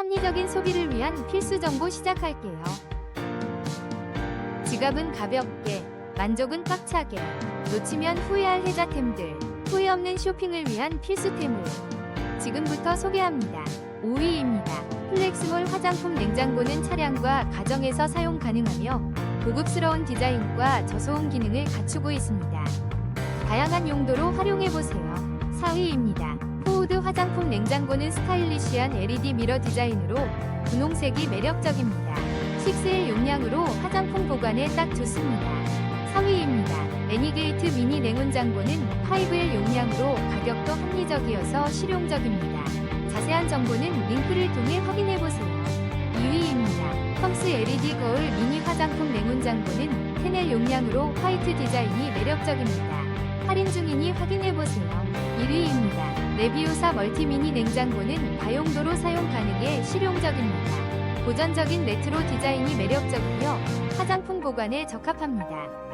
합리적인 소비를 위한 필수 정보 시작할게요. 지갑은 가볍게, 만족은 꽉차게, 놓치면 후회할 혜자템들, 후회 없는 쇼핑을 위한 필수템을 지금부터 소개합니다. 5위입니다. 플렉스몰 화장품 냉장고는 차량과 가정에서 사용 가능하며 고급스러운 디자인과 저소음 기능을 갖추고 있습니다. 다양한 용도로 활용해보세요. 4위입니다. 냉장고는 스타일리시한 LED 미러 디자인으로 분홍색이 매력적입니다. 6일 용량으로 화장품 보관에 딱 좋습니다. 3위입니다. 애니게이트 미니 냉온장고는 5일 용량으로 가격도 합리적이어서 실용적입니다. 자세한 정보는 링크를 통해 확인해보세요. 2위입니다. 펑스 LED 거울 미니 화장품 냉온장고는 10일 용량으로 화이트 디자인이 매력적입니다. 할인 중이니 확인해보세요. 1위입니다. 레비오사 멀티미니 냉장고는 다용도로 사용 가능해 실용적입니다. 고전적인 레트로 디자인이 매력적이며 화장품 보관에 적합합니다.